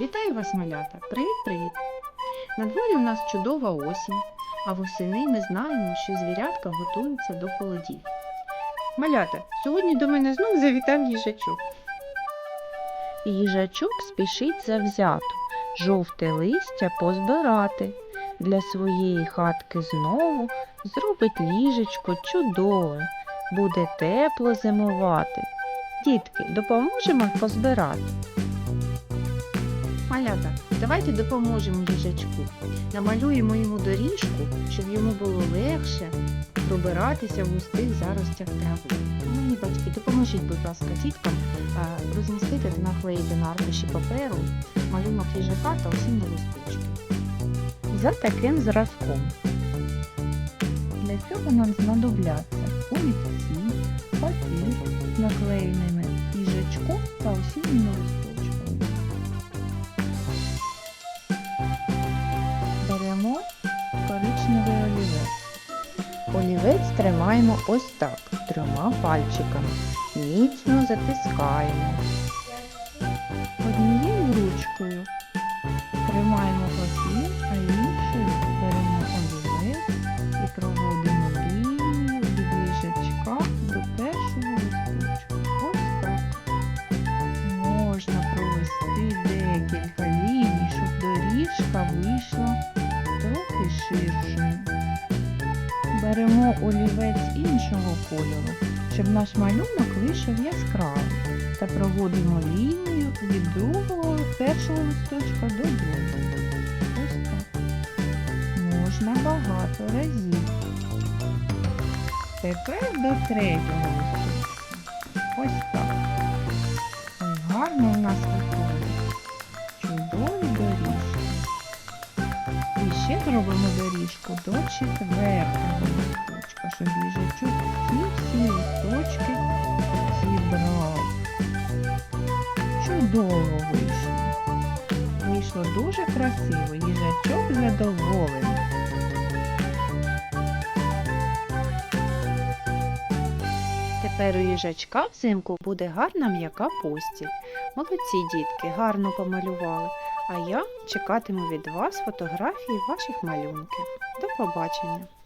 Вітаю вас, малята! Привіт-привіт! На дворі у нас чудова осінь, а восени ми знаємо, що звірятка готуються до холодів. Малята, сьогодні до мене знов завітав їжачок. Їжачок спішить завзято, жовте листя позбирати. Для своєї хатки знову зробить ліжечко чудове, буде тепло зимувати. Дітки, допоможемо позбирати. Малята, давайте допоможемо їжачку. Намалюємо йому доріжку, щоб йому було легше пробиратися в густих заростях трави. Мої батьки, допоможіть, будь ласка, діткам розмістити та наклеїти на аркуші паперу малюнок їжака та осінні листочки. За таким зразком. Для цього нам знадобляться олівці, папір наклеєними їжачком та осінніми листочками. Олівець тримаємо ось так, трьома пальчиками. Міцно затискаємо. Однією ручкою тримаємо Беремо олівець іншого кольору, щоб наш малюнок вийшов яскравий. Та проводимо лінію від другого першого листочка до другого. Ось так. Можна багато разів. Тепер до третього листочка. Ось так. Ой, гарно у нас виходить. Ще зробимо доріжку до четвертого листочка, щоб їжачок всі всі листочки зібрав. Чудово вийшло. Вийшло дуже красиво, їжачок задоволений. Тепер їжачка взимку буде гарна м'яка постіль. Молодці дітки, гарно помалювали. А я чекатиму від вас фотографії ваших малюнків. До побачення!